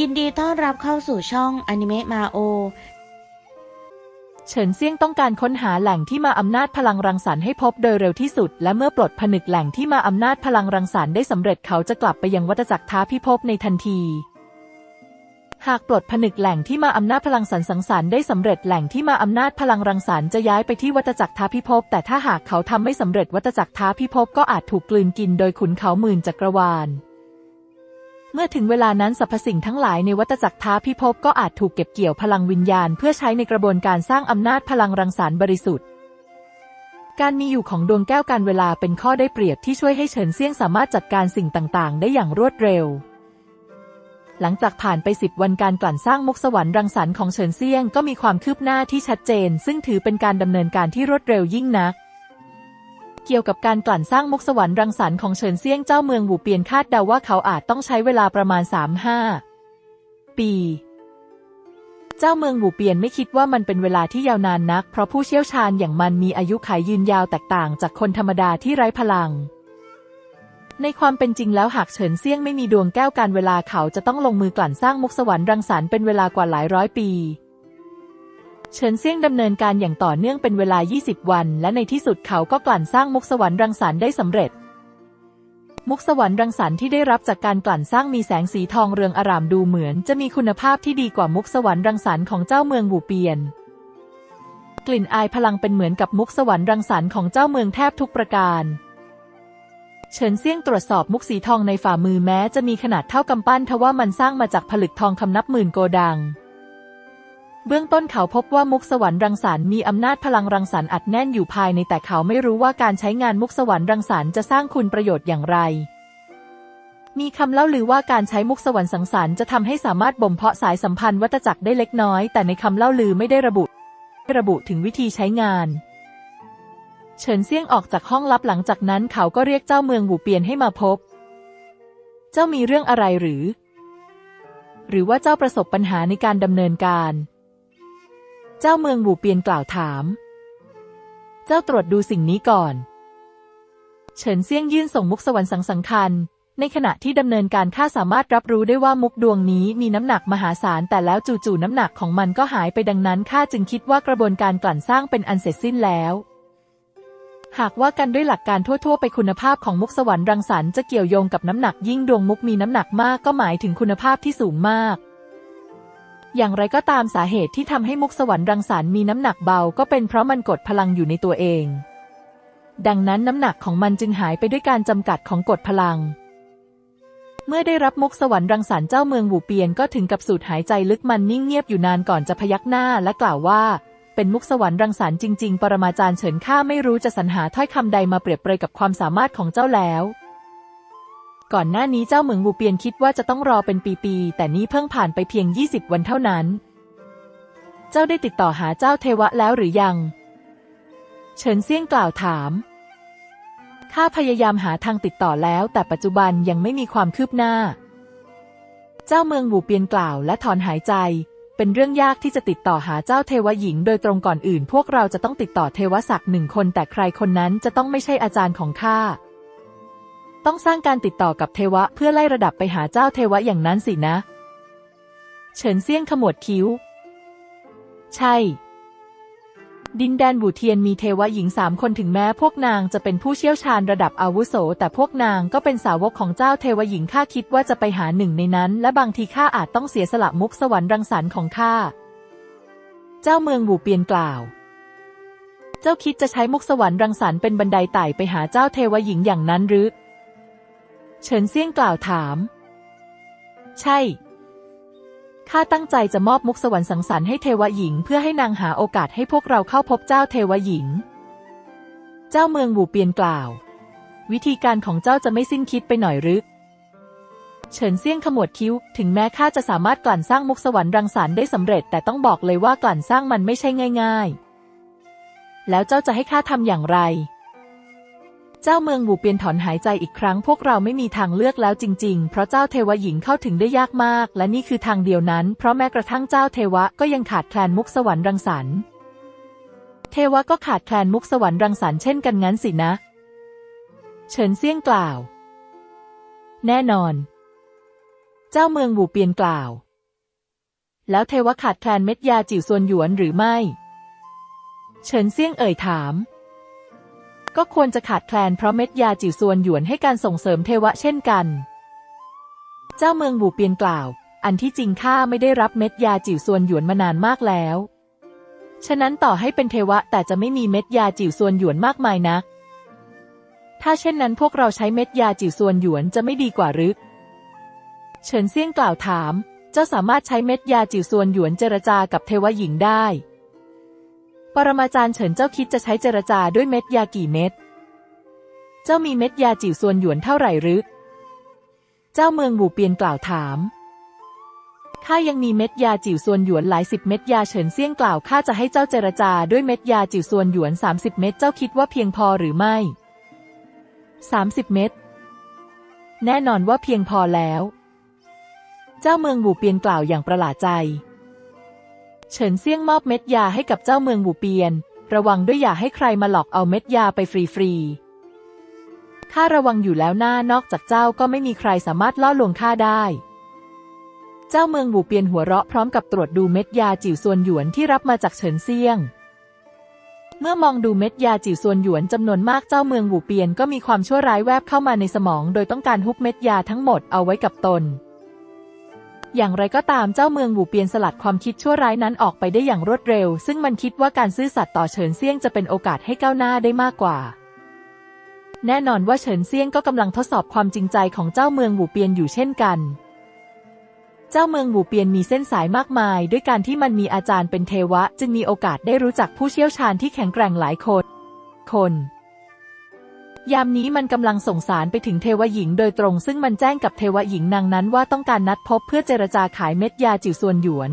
ยินดีต้อนรับเข้าสู่ช่องอนิเมะมาโอ เฉินเซี่ยงต้องการค้นหาแหล่งที่มาอำนาจพลังรังสรรค์ให้พบโดยเร็วที่สุด และเมื่อปลดผนึกแหล่งที่มาอำนาจพลังรังสรรค์ได้สำเร็จเขาจะกลับไปยังวัฏจักรท้าพิภพในทันที หากปลดผนึกแหล่งที่มาอำนาจพลังสันสังสรรค์ได้สำเร็จแหล่งที่มาอำนาจพลังรังสรรค์จะย้ายไปที่วัฏจักรท้าพิภพแต่ถ้าหากเขาทำไม่สำเร็จวัฏจักรท้าพิภพก็อาจถูกกลืนกินโดยขุนเขาหมื่นจักรวาล เมื่อถึงเวลานั้นสรรพสิ่งทั้งหลายในวัฏจักรท้าพิภพก็อาจถูกเก็บเกี่ยวพลังวิญญาณ เพื่อใช้ในกระบวนการสร้างอำนาจพลังรังสรรค์บริสุทธิ์ การมีอยู่ของดวงแก้วการเวลาเป็นข้อได้เปรียบที่ช่วยให้เฉินเซี่ยงสามารถจัดการสิ่งต่างๆ ได้อย่างรวดเร็ว หลังจากผ่านไปสิบวันการกลั่นสร้างมุกสวรรค์รังสรรค์ของเฉินเซี่ยงก็มีความคืบหน้าที่ชัดเจน ซึ่งถือเป็นการดำเนินการที่รวดเร็วยิ่งนัก เกี่ยวกับการกลั่นสร้างมกสวรรค์รังสรรค์ของเฉินเซี่ยงเจ้าเมืองหูเปียนคาดเดาว่าเขาอาจต้องใช้เวลาประมาณ 3-5 ปี เจ้าเมืองหูเปียนไม่คิดว่ามันเป็นเวลาที่ยาวนานนัก เพราะผู้เชี่ยวชาญอย่างมันมีอายุขัยยืนยาวแตกต่างจากคนธรรมดาที่ไร้พลัง ในความเป็นจริงแล้วหากเฉินเซี่ยงไม่มีดวงแก้วการเวลาเขาจะต้องลงมือกลั่นสร้างมกสวรรค์รังสรรค์เป็นเวลากว่าหลายร้อยปี เฉินเซี่ยงดำเนินการอย่างต่อเนื่องเป็นเวลา 20 วัน และในที่สุดเขาก็กลั่นสร้างมุกสวรรค์รังสรรค์ได้สำเร็จ มุกสวรรค์รังสรรค์ที่ได้รับจากการกลั่นสร้างมีแสงสีทองเรืองอารามดูเหมือน จะมีคุณภาพที่ดีกว่ามุกสวรรค์รังสรรค์ของเจ้าเมืองบูเปียน กลิ่นอายพลังเป็นเหมือนกับมุกสวรรค์รังสรรค์ของเจ้าเมืองแทบทุกประการเฉินเซี่ยงตรวจสอบมุกสีทองในฝ่ามือแม้จะมีขนาดเท่ากำปั้นทว่ามันสร้างมาจากผลึกทองคำนับหมื่นโกดัง เบื้องต้นเขาพบว่ามุกสวรรค์รังสรรค์มีอำนาจพลังรังสรรค์อัดแน่นอยู่ภายในแต่เขาไม่รู้ว่าการใช้งานมุกสวรรค์รังสรรค์จะสร้างคุณประโยชน์อย่างไร มีคำเล่าลือว่าการใช้มุกสวรรค์สังสรรค์จะทำให้สามารถบ่มเพาะสายสัมพันธ์วัตจักรได้เล็กน้อย แต่ในคำเล่าลือไม่ได้ระบุระบุถึงวิธีใช้งาน เฉินเซี่ยงออกจากห้องลับหลังจากนั้นเขาก็เรียกเจ้าเมืองหูเปียนให้มาพบ เจ้ามีเรื่องอะไรหรือ หรือว่าเจ้าประสบปัญหาในการดำเนินการ เจ้าเมืองหูเปียนกล่าวถาม เจ้าตรวจดูสิ่งนี้ก่อน เฉินเซี่ยงยื่นส่งมุกสวรรค์สังสังคันในขณะที่ดำเนินการข้าสามารถรับรู้ได้ว่ามุกดวงนี้มีน้ำหนักมหาศาลแต่แล้วจู่ๆน้ำหนักของมันก็หายไปดังนั้นข้าจึงคิดว่ากระบวนการกลั่นสร้างเป็นอันเสร็จสิ้นแล้วหากว่ากันด้วยหลักการทั่ว ๆ ไปคุณภาพของมุกสวรรค์รังสรรค์จะเกี่ยวโยงกับน้ำหนักยิ่งดวงมุกมีน้ำหนักมากก็หมายถึงคุณภาพที่สูงมาก อย่างไรก็ตามสาเหตุที่ทำให้มุกสวรรค์รังสรรค์มีน้ำหนักเบาก็เป็นเพราะมันกดพลังอยู่ในตัวเอง ดังนั้นน้ำหนักของมันจึงหายไปด้วยการจำกัดของกฎพลัง เมื่อได้รับมุกสวรรค์รังสรรค์เจ้าเมืองหูเปียนก็ถึงกับสูดหายใจลึกมันนิ่งเงียบอยู่นานก่อนจะพยักหน้าและกล่าวว่า เป็นมุกสวรรค์รังสรรค์จริง ๆ ปรมาจารย์เฉินข้าไม่รู้จะสรรหาถ้อยคำใดมาเปรียบเปรยกับความสามารถของเจ้าแล้ว ก่อนหน้านี้เจ้าเหมืองบูเปียนคิดว่าจะต้องรอเป็นปีๆ แต่นี้เพิ่งผ่านไปเพียง 20 วันเท่านั้น เจ้าได้ติดต่อหาเจ้าเทวะแล้วหรือยัง เฉินเซี่ยงกล่าวถาม ข้าพยายามหาทางติดต่อแล้ว แต่ปัจจุบันยังไม่มีความคืบหน้า เจ้าเมืองบูเปียนกล่าวและถอนหายใจ เป็นเรื่องยากที่จะติดต่อหาเจ้าเทวหญิง โดยตรงก่อนอื่น พวกเราจะต้องติดต่อเทวศักดิ์หนึ่งคน แต่ใครคนนั้นจะต้องไม่ใช่อาจารย์ของข้า ต้องสร้างการติดต่อกับเทวะเพื่อไล่ระดับไปหาเจ้าเทวะอย่างนั้นสินะ เฉินเซี่ยงขมวดคิ้ว ใช่ ดินแดนบูเทียนมีเทวะหญิงสามคนถึงแม้พวกนางจะเป็นผู้เชี่ยวชาญระดับอาวุโส แต่พวกนางก็เป็นสาวกของเจ้าเทวหญิงข้าคิดว่าจะไปหาหนึ่งในนั้น และบางทีข้าอาจต้องเสียสละมุกสวรรค์รังสรรค์ของข้า เจ้าเมืองบูเปียนกล่าวเจ้าคิดจะใช้มุกสวรรค์รังสรรค์เป็นบันไดไต่ไปหาเจ้าเทวหญิงอย่างนั้นหรือ เฉินเซี่ยงกล่าวถาม ใช่ ข้าตั้งใจจะมอบมุกสวรรค์สังสรรค์ให้เทวหญิง เพื่อให้นางหาโอกาสให้พวกเราเข้าพบเจ้าเทวหญิง เจ้าเมืองบูเปียนกล่าว วิธีการของเจ้าจะไม่สิ้นคิดไปหน่อยหรือเฉินเซี่ยงขมวดคิ้ว ถึงแม้ข้าจะสามารถกลั่นสร้างมุกสวรรค์รังสรรค์ได้สำเร็จ แต่ต้องบอกเลยว่ากลั่นสร้างมันไม่ใช่ง่าย ๆ แล้วเจ้าจะให้ข้าทำอย่างไรเจ้าเมืองบูเปียนถอนหายใจอีกครั้งพวกเราไม่มีทางเลือกแล้วจริงๆ เพราะเจ้าเทวหญิงเข้าถึงได้ยากมาก และนี่คือทางเดียวนั้น เพราะแม้กระทั่งเจ้าเทวะก็ยังขาดแคลนมุกสวรรค์รังสรรค์เทวะก็ขาดแคลนมุกสวรรค์รังสรรค์เช่นกันงั้นสินะ เฉินเซี่ยงกล่าว แน่นอน เจ้าเมืองหูเปียนกล่าว แล้วเทวะขาดแคลนเม็ดยาจิ๋วซวนหยวนหรือไม่ เฉินเซี่ยงเอ่ยถาม ก็ควรจะขาดแคลนเพราะเม็ดยาจิ๋วซวนหยวนให้การส่งเสริมเทวะเช่นกัน เจ้าเมืองบูเปียนกล่าว อันที่จริงข้าไม่ได้รับเม็ดยาจิ๋วซวนหยวนมานานมากแล้ว ฉะนั้นต่อให้เป็นเทวะแต่จะไม่มีเม็ดยาจิ๋วซวนหยวนมากมายนัก ถ้าเช่นนั้นพวกเราใช้เม็ดยาจิ๋วซวนหยวนจะไม่ดีกว่าหรือเฉินเซี่ยงกล่าวถาม เจ้าสามารถใช้เม็ดยาจิ๋วซวนหยวนเจรจากับเทวหญิงได้ ปรมาจารย์เฉินเจ้าคิดจะใช้เจรจาด้วยเม็ดยากี่เม็ด เจ้ามีเม็ดยาจิ๋วซวนหยวนเท่าไหร่หรือ เจ้าเมืองบูเปียนกล่าวถาม ข้ายังมีเม็ดยาจิ๋วซวนหยวนหลายสิบเม็ดยาเฉินเซี่ยงกล่าวข้าจะให้เจ้าเจรจาด้วยเม็ดยาจิ๋วซวนหยวนสามสิบเม็ดเจ้าคิดว่าเพียงพอหรือไม่สามสิบเม็ด แน่นอนว่าเพียงพอแล้ว เจ้าเมืองบูเปียนกล่าวอย่างประหลาดใจ เฉินเซี่ยงมอบเม็ดยาให้กับเจ้าเมืองบูเปียน ระวังด้วยอย่าให้ใครมาหลอกเอาเม็ดยาไปฟรีๆข้าระวังอยู่แล้วหน้านอกจากเจ้าก็ไม่มีใครสามารถล่อลวงข้าได้ เจ้าเมืองบูเปียนหัวเราะพร้อมกับตรวจดูเม็ดยาจิ๋วซวนหยวนที่รับมาจากเฉินเซี่ยง เมื่อมองดูเม็ดยาจิ๋วซวนหยวนจำนวนมากเจ้าเมืองบูเปียนก็มีความชั่วร้ายแวบเข้ามาในสมอง โดยต้องการฮุบเม็ดยาทั้งหมดเอาไว้กับตน อย่างไรก็ตามเจ้าเมืองบูเปียนสลัดความคิดชั่วร้ายนั้นออกไปได้อย่างรวดเร็ว ซึ่งมันคิดว่าการซื่อสัตย์ต่อเฉินเซียงจะเป็นโอกาสให้ก้าวหน้าได้มากกว่า แน่นอนว่าเฉินเซียงก็กำลังทดสอบความจริงใจของเจ้าเมืองบูเปียนอยู่เช่นกัน เจ้าเมืองบูเปียนมีเส้นสายมากมาย ด้วยการที่มันมีอาจารย์เป็นเทวะ จึงมีโอกาสได้รู้จักผู้เชี่ยวชาญที่แข็งแกร่งหลายคน คน ยามนี้มันกำลังส่งสารไปถึงเทวหญิงโดยตรงซึ่งมันแจ้งกับเทวหญิงนางนั้นว่าต้องการนัดพบเพื่อเจรจาขายเม็ดยาจิ๋วซวนหยวน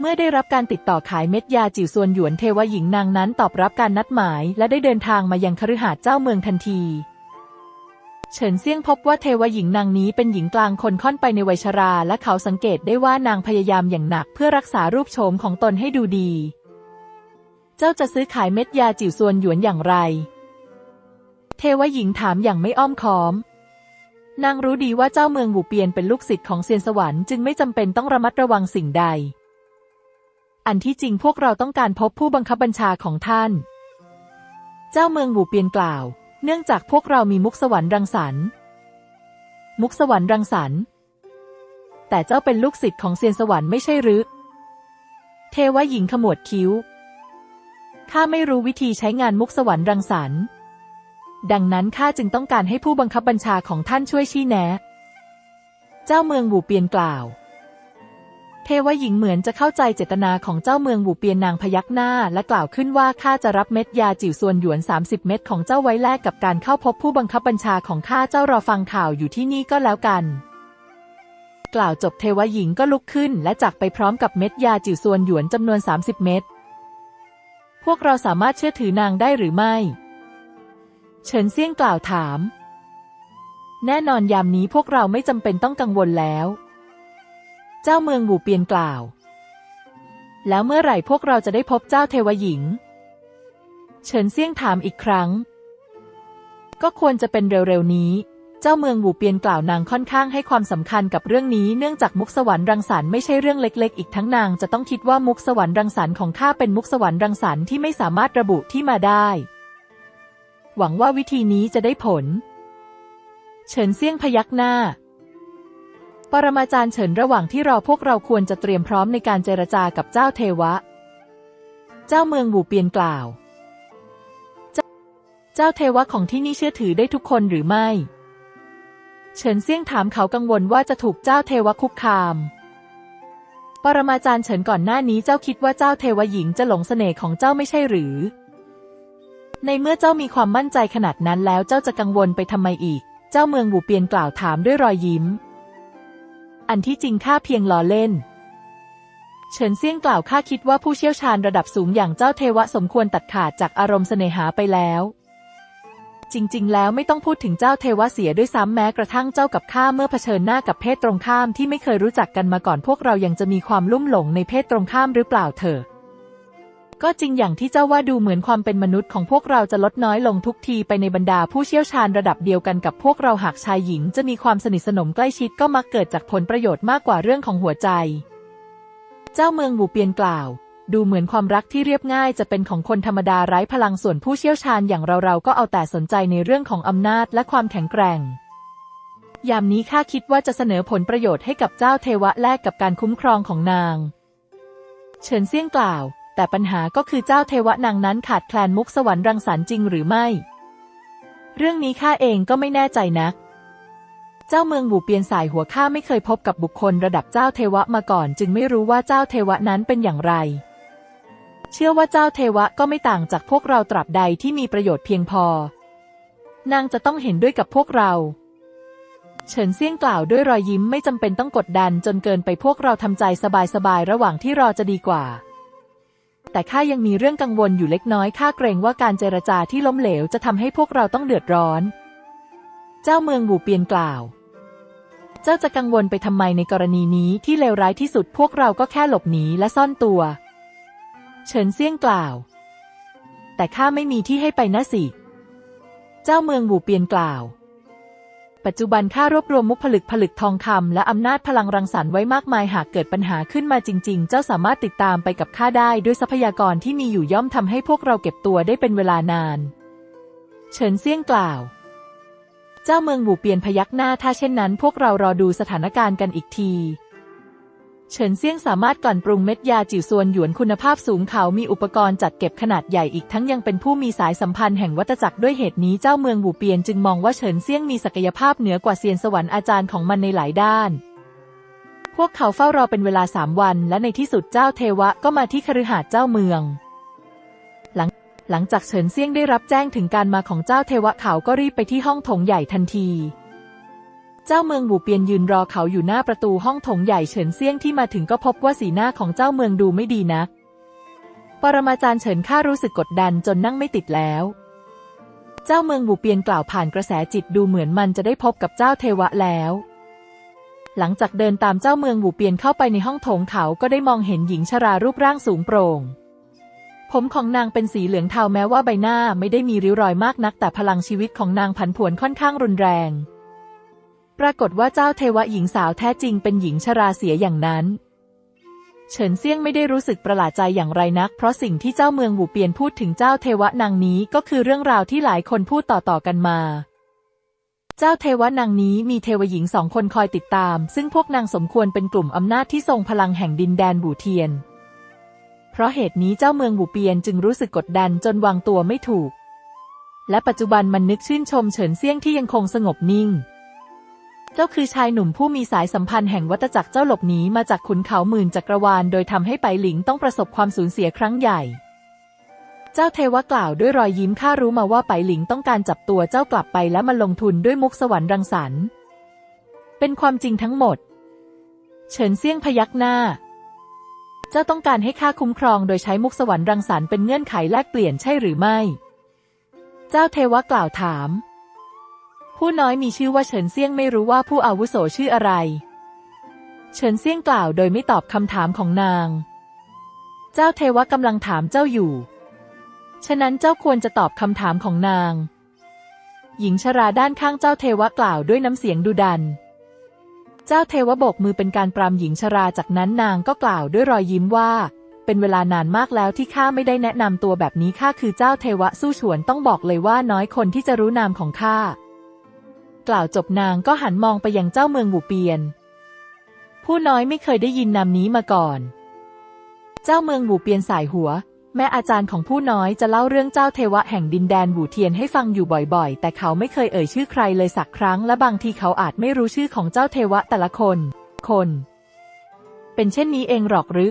เมื่อได้รับการติดต่อขายเม็ดยาจิ๋วซวนหยวนเทวหญิงนางนั้นตอบรับการนัดหมาย และได้เดินทางมายังคฤหาสน์เจ้าเมืองทันทีเฉินเซี่ยงพบว่าเทวหญิงนางนี้เป็นหญิงกลางคนค่อนไปในวัยชรา และเขาสังเกตได้ว่านางพยายามอย่างหนักเพื่อรักษารูปโฉมของตนให้ดูดี เจ้าจะซื้อขายเม็ดยาจิ๋วซวนหยวนอย่างไร เทวหญิงถามอย่างไม่อ้อมค้อม นางรู้ดีว่าเจ้าเมืองบูเปียนเป็นลูกศิษย์ของเซียนสวรรค์จึงไม่จำเป็นต้องระมัดระวังสิ่งใด อันที่จริงพวกเราต้องการพบผู้บังคับบัญชาของท่าน เจ้าเมืองบูเปียนกล่าว เนื่องจากพวกเรามีมุกสวรรค์รังสรรค์ มุกสวรรค์รังสรรค์ แต่เจ้าเป็นลูกศิษย์ของเซียนสวรรค์ไม่ใช่หรือ เทวหญิงขมวดคิ้วข้าไม่รู้วิธีใช้งานมุกสวรรค์รังสรรค์ ดังนั้นข้าจึงต้องการให้ผู้บังคับบัญชาของท่านช่วยชี้แนะ เจ้าเมืองบูเปียนกล่าว เทวหญิงเหมือนจะเข้าใจเจตนาของเจ้าเมืองบูเปียนนางพยักหน้า และกล่าวขึ้นว่าข้าจะรับเม็ดยาจิ๋วซวนหยวน 30 เม็ดของเจ้าไว้แลกกับการเข้าพบผู้บังคับบัญชาของข้าเจ้ารอฟังข่าวอยู่ที่นี่ก็แล้วกันกล่าวจบเทวหญิงก็ลุกขึ้น และจากไปพร้อมกับเม็ดยาจิ๋วซวนหยวนจำนวน 30 เม็ด พวกเราสามารถเชื่อถือนางได้หรือไม่ เฉินเซี่ยงกล่าวถาม แน่นอนยามนี้พวกเราไม่จำเป็นต้องกังวลแล้ว เจ้าเมืองบูเปียนกล่าว แล้วเมื่อไหร่พวกเราจะได้พบเจ้าเทวหญิง เฉินเซี่ยงถามอีกครั้ง ก็ควรจะเป็นเร็วๆนี้เจ้าเมืองบูเปียนกล่าวนางค่อนข้างให้ความสำคัญกับเรื่องนี้เนื่องจากมุกสวรรค์รังสรรค์ไม่ใช่เรื่องเล็ก ๆ อีกทั้งนางจะต้องคิดว่ามุกสวรรค์รังสรรค์ของข้าเป็นมุกสวรรค์รังสรรค์ที่ไม่สามารถระบุที่มาได้ หวังว่าวิธีนี้จะได้ผล เฉินเซี่ยงพยักหน้า ปรมาจารย์เฉินระหว่างที่รอพวกเราควรจะเตรียมพร้อมในการเจรจากับเจ้าเทวะ เจ้าเมืองบูเปียนกล่าว เจ้าเทวะของที่นี่เชื่อถือได้ทุกคนหรือไม่ เฉินเซี่ยงถามเขากังวลว่าจะถูกเจ้าเทวะคุกคามปรมาจารย์เฉินก่อนหน้านี้เจ้าคิดว่าเจ้าเทวหญิงจะหลงเสน่ห์ของเจ้าไม่ใช่หรือ ในเมื่อเจ้ามีความมั่นใจขนาดนั้นแล้วเจ้าจะกังวลไปทำไมอีก เจ้าเมืองบูเปียนกล่าวถามด้วยรอยยิ้ม อันที่จริงข้าเพียงล้อเล่น เฉินเซี่ยงกล่าวข้าคิดว่าผู้เชี่ยวชาญระดับสูงอย่างเจ้าเทวะสมควรตัดขาดจากอารมณ์เสน่หาไปแล้ว จริง ๆ แล้วไม่ต้องพูดถึงเจ้าเทวะเสียด้วยซ้ำแม้กระทั่งเจ้ากับข้าเมื่อเผชิญหน้ากับเพศตรงข้ามที่ไม่เคยรู้จักกันมาก่อนพวกเรายังจะมีความลุ่มหลงในเพศตรงข้ามหรือเปล่าเถอะ ก็จริงอย่างที่เจ้าว่าดูเหมือนความเป็นมนุษย์ของพวกเราจะลดน้อยลงทุกทีไปในบรรดาผู้เชี่ยวชาญระดับเดียวกันกับพวกเราหากชายหญิงจะมีความสนิทสนมใกล้ชิดก็มักเกิดจากผลประโยชน์มากกว่าเรื่องของหัวใจ เจ้าเมืองบูเปียนกล่าว ดูเหมือนความรักที่เรียบง่ายจะเป็นของคนธรรมดาไร้พลังส่วนผู้เชี่ยวชาญอย่างเราๆก็เอาแต่สนใจในเรื่องของอำนาจและความแข็งแกร่งยามนี้ข้าคิดว่าจะเสนอผลประโยชน์ให้กับเจ้าเทวะแลกกับการคุ้มครองของนาง เฉินเซี่ยงกล่าว แต่ปัญหาก็คือเจ้าเทวะนางนั้นขาดแคลนมุกสวรรค์รังสรรค์จริงหรือไม่ เรื่องนี้ข้าเองก็ไม่แน่ใจนัก เจ้าเมืองบูเปียนสายหัวข้าไม่เคยพบกับบุคคลระดับเจ้าเทวะมาก่อน จึงไม่รู้ว่าเจ้าเทวะนั้นเป็นอย่างไร เชื่อว่าเจ้าเทวะก็ไม่ต่างจากพวกเราตราบใดที่มีประโยชน์เพียงพอ นางจะต้องเห็นด้วยกับพวกเราเฉินเซี่ยงกล่าวด้วยรอยยิ้มไม่จำเป็นต้องกดดันจนเกินไปพวกเราทำใจสบายๆระหว่างที่รอจะดีกว่า แต่ข้ายังมีเรื่องกังวลอยู่เล็กน้อยข้าเกรงว่าการเจรจาที่ล้มเหลวจะทำให้พวกเราต้องเดือดร้อน เจ้าเมืองบูเปียนกล่าว เจ้าจะกังวลไปทำไมในกรณีนี้ที่เลวร้ายที่สุดพวกเราก็แค่หลบหนีและซ่อนตัว เฉินเซี่ยงกล่าว แต่ข้าไม่มีที่ให้ไปนะสิ เจ้าเมืองบูเปียนกล่าว ปัจจุบันข้ารวบรวมมุกผลึกผลึกทองคำและอำนาจพลังรังสรรค์ไว้มากมายหากเกิดปัญหาขึ้นมาจริง ๆ เจ้าสามารถติดตามไปกับข้าได้ด้วยทรัพยากรที่มีอยู่ย่อมทำให้พวกเราเก็บตัวได้เป็นเวลานาน เฉินเซี่ยงกล่าว เจ้าเมืองหมู่เปียนพยักหน้าถ้าเช่นนั้น พวกเรารอดูสถานการณ์กันอีกที เฉินเซี่ยงสามารถกลั่นปรุงเม็ดยาจิ๋วซวนหยวนคุณภาพสูงเขามีอุปกรณ์จัดเก็บขนาดใหญ่อีกทั้งยังเป็นผู้มีสายสัมพันธ์แห่งวัตจักรด้วยเหตุนี้เจ้าเมืองบูเปียนจึงมองว่าเฉินเซี่ยงมีศักยภาพเหนือกว่าเซียนสวรรค์อาจารย์ของมันในหลายด้าน พวกเขาเฝ้ารอเป็นเวลาสามวัน และในที่สุดเจ้าเทวะก็มาที่คฤหาสน์เจ้าเมือง หลังหลังจากเฉินเซี่ยงได้รับแจ้งถึงการมาของเจ้าเทวะเขาก็รีบไปที่ห้องโถงใหญ่ทันที เจ้าเมืองบูเปียนยืนรอเขาอยู่หน้าประตูห้องโถงใหญ่เฉินเซียงที่มาถึงก็พบว่าสีหน้าของเจ้าเมืองดูไม่ดีนัก ปรมาจารย์เฉินข้ารู้สึกกดดันจนนั่งไม่ติดแล้ว เจ้าเมืองบูเปียนกล่าวผ่านกระแสจิตดูเหมือนมันจะได้พบกับเจ้าเทวะแล้ว หลังจากเดินตามเจ้าเมืองบูเปียนเข้าไปในห้องโถงเขาก็ได้มองเห็นหญิงชรารูปร่างสูงโปร่ง ผมของนางเป็นสีเหลืองเทาแม้ว่าใบหน้าไม่ได้มีริ้วรอยมากนัก แต่พลังชีวิตของนางผันผวนค่อนข้างรุนแรง ปรากฏว่าเจ้าเทวะหญิงสาวแท้จริงเป็นหญิงชราเสียอย่างนั้น เฉินเซี่ยงไม่ได้รู้สึกประหลาดใจอย่างไรนัก เพราะสิ่งที่เจ้าเมืองหูเปียนพูดถึงเจ้าเทวะนางนี้ก็คือเรื่องราวที่หลายคนพูดต่อๆกันมา เจ้าเทวะนางนี้มีเทวหญิงสองคนคอยติดตาม ซึ่งพวกนางสมควรเป็นกลุ่มอำนาจที่ทรงพลังแห่งดินแดนบูเทียน เพราะเหตุนี้เจ้าเมืองบูเปียนจึงรู้สึกกดดันจนวางตัวไม่ถูก และปัจจุบันมันนึกชื่นชมเฉินเซี่ยงที่ยังคงสงบนิ่ง เจ้าคือชายหนุ่มผู้มีสายสัมพันธ์แห่งวัตจักรเจ้าหลบหนีมาจากขุนเขาหมื่นจักรวาล โดยทำให้ไปหลิงต้องประสบความสูญเสียครั้งใหญ่ เจ้าเทวะกล่าวด้วยรอยยิ้มข้ารู้มาว่าไปหลิงต้องการจับตัวเจ้ากลับไปและมาลงทุนด้วยมุกสวรรค์รังสรรค์ เป็นความจริงทั้งหมด เฉินเซี่ยงพยักหน้า เจ้าต้องการให้ข้าคุ้มครองโดยใช้มุกสวรรค์รังสรรค์เป็นเงื่อนไขแลกเปลี่ยนใช่หรือไม่ เจ้าเทวะกล่าวถาม ผู้น้อยมีชื่อว่าเฉินเซี่ยงไม่รู้ว่าผู้อาวุโสชื่ออะไร เฉินเซี่ยงกล่าวโดยไม่ตอบคำถามของนาง เจ้าเทวะกำลังถามเจ้าอยู่ ฉะนั้นเจ้าควรจะตอบคำถามของนาง หญิงชราด้านข้างเจ้าเทวะกล่าวด้วยน้ำเสียงดุดัน เจ้าเทวะโบกมือเป็นการปรามหญิงชราจากนั้นนางก็กล่าวด้วยรอยยิ้มว่าเป็นเวลานานมากแล้วที่ข้าไม่ได้แนะนำตัวแบบนี้ข้าคือเจ้าเทวะสู้ฉวนต้องบอกเลยว่าน้อยคนที่จะรู้นามของข้า กล่าวจบนางก็หันมองไปยังเจ้าเมืองบูเปียน ผู้น้อยไม่เคยได้ยินนามนี้มาก่อน เจ้าเมืองบูเปียนสายหัว แม้อาจารย์ของผู้น้อยจะเล่าเรื่องเจ้าเทวะแห่งดินแดนบูเทียนให้ฟังอยู่บ่อยๆ แต่เขาไม่เคยเอ่ยชื่อใครเลยสักครั้ง และบางทีเขาอาจไม่รู้ชื่อของเจ้าเทวะแต่ละคน คน เป็นเช่นนี้เองหรอกหรือ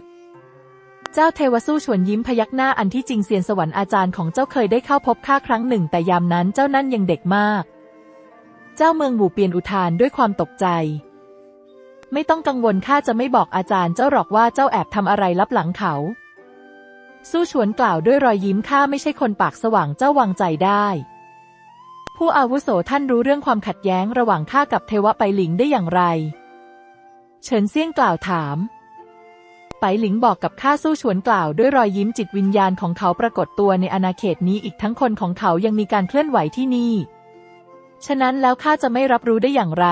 เจ้าเทวสู้ชวนยิ้มพยักหน้าอันที่จริงเซียนสวรรค์อาจารย์ของเจ้าเคยได้เข้าพบข้าครั้งหนึ่ง แต่ยามนั้นเจ้านั่นยังเด็กมาก เจ้าเมืองบูเปียนอุทานด้วยความตกใจ ไม่ต้องกังวลข้าจะไม่บอกอาจารย์เจ้าหรอกว่าเจ้าแอบทำอะไรลับหลังเขา สู้ชวนกล่าวด้วยรอยยิ้มข้าไม่ใช่คนปากสว่างเจ้าวางใจได้ ผู้อาวุโสท่านรู้เรื่องความขัดแย้งระหว่างข้ากับเทวะไปหลิงได้อย่างไร เฉินเซี่ยงกล่าวถามไปหลิงบอกกับข้าสู้ฉวนกล่าวด้วยรอยยิ้มจิตวิญญาณของเขาปรากฏตัวในอาณาเขตนี้อีกทั้งคนของเขายังมีการเคลื่อนไหวที่นี่ ฉะนั้นแล้วข้าจะไม่รับรู้ได้อย่างไร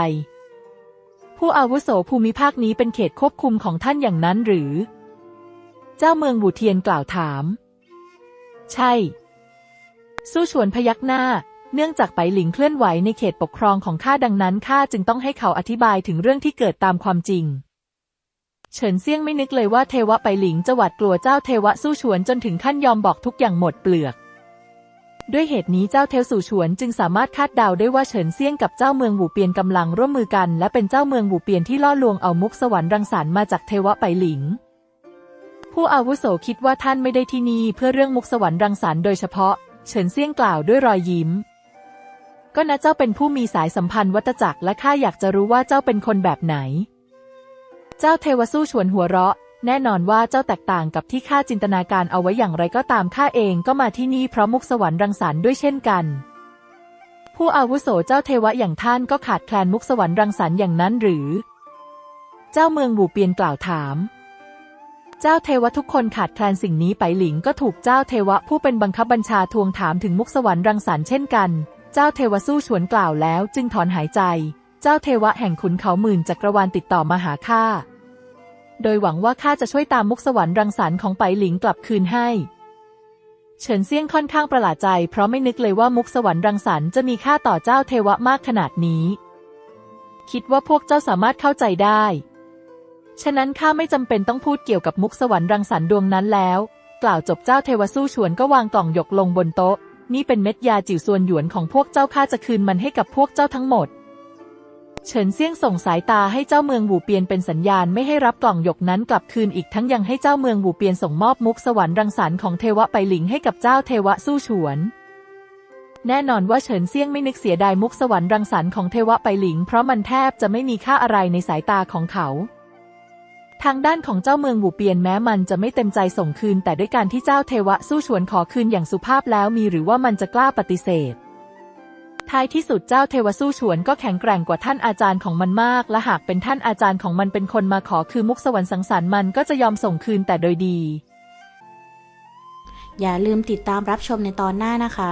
ผู้อาวุโสภูมิภาคนี้เป็นเขตควบคุมของท่านอย่างนั้นหรือ เจ้าเมืองบูเทียนกล่าวถาม ใช่ สู้ฉวนพยักหน้า เนื่องจากไปหลิงเคลื่อนไหวในเขตปกครองของข้าดังนั้นข้าจึงต้องให้เขาอธิบายถึงเรื่องที่เกิดตามความจริง เฉินเซี่ยงไม่นึกเลยว่าเทวะไปหลิงจะหวาดกลัวเจ้าเทวะสู้ฉวนจนถึงขั้นยอมบอกทุกอย่างหมดเปลือก ด้วยเหตุนี้เจ้าเทวสู่ฉวนจึงสามารถคาดเดาได้ว่าเฉินเซี่ยงกับเจ้าเมืองหูเปียนกำลังร่วมมือกัน และเป็นเจ้าเมืองหูเปียนที่ล่อลวงเอามุกสวรรค์รังสรรค์มาจากเทวะไปหลิง ผู้อาวุโสคิดว่าท่านไม่ได้ที่นี่เพื่อเรื่องมุกสวรรค์รังสรรค์โดยเฉพาะ เฉินเซี่ยงกล่าวด้วยรอยยิ้ม ก็นะเจ้าเป็นผู้มีสายสัมพันธ์วัตจักรและข้าอยากจะรู้ว่าเจ้าเป็นคนแบบไหน เจ้าเทวสู้ชวนหัวเราะ แน่นอนว่าเจ้าแตกต่างกับที่ข้าจินตนาการเอาไว้อย่างไรก็ตามข้าเองก็มาที่นี่เพราะมุกสวรรค์รังสรรค์ด้วยเช่นกัน ผู้อาวุโสเจ้าเทวะอย่างท่านก็ขาดแคลนมุกสวรรค์รังสรรค์อย่างนั้นหรือ เจ้าเมืองบูเปียนกล่าวถาม เจ้าเทวะทุกคนขาดแคลนสิ่งนี้ไปหลิงก็ถูกเจ้าเทวะผู้เป็นบังคับบัญชาทวงถามถึงมุกสวรรค์รังสรรค์เช่นกัน เจ้าเทวะสู้ฉวนกล่าวแล้วจึงถอนหายใจ เจ้าเทวะแห่งขุนเขาหมื่นจักรวาลติดต่อมาหาข้า โดยหวังว่าข้าจะช่วยตามมุกสวรรค์รังสรรค์ของไปหลิงกลับคืนให้ เฉินเซี่ยงค่อนข้างประหลาดใจ เพราะไม่นึกเลยว่ามุกสวรรค์รังสรรค์จะมีค่าต่อเจ้าเทวะมากขนาดนี้ คิดว่าพวกเจ้าสามารถเข้าใจได้ ฉะนั้นข้าไม่จำเป็นต้องพูดเกี่ยวกับมุกสวรรค์รังสรรค์ดวงนั้นแล้ว กล่าวจบเจ้าเทวสู้ชวนก็วางกล่องหยกลงบนโต๊ะ นี่เป็นเม็ดยาจิ๋วส่วนหยวนของพวกเจ้าข้าจะคืนมันให้กับพวกเจ้าทั้งหมด เฉินเซี่ยงส่งสายตาให้เจ้าเมืองหูเปียนเป็นสัญญาณไม่ให้รับกล่องหยกนั้นกลับคืนอีกทั้งยังให้เจ้าเมืองหูเปียนส่งมอบมุกสวรรค์รังสรรค์ของเทวะไปหลิงให้กับเจ้าเทวะสู้ฉวน แน่นอนว่าเฉินเซี่ยงไม่นึกเสียดายมุกสวรรค์รังสรรค์ของเทวะไปหลิง เพราะมันแทบจะไม่มีค่าอะไรในสายตาของเขาทางด้านของเจ้าเมืองหูเปียนแม้มันจะไม่เต็มใจส่งคืน แต่ด้วยการที่เจ้าเทวะสู้ฉวนขอคืนอย่างสุภาพแล้วมีหรือว่ามันจะกล้าปฏิเสธ ท้ายที่สุดเจ้าเทวสู้ฉวนก็แข็งแกร่งกว่าท่านอาจารย์ของมันมาก และหากเป็นท่านอาจารย์ของมันเป็นคนมาขอคือมุกสวรรค์สังสรรค์มันก็จะยอมส่งคืนแต่โดยดี อย่าลืมติดตามรับชมในตอนหน้านะคะ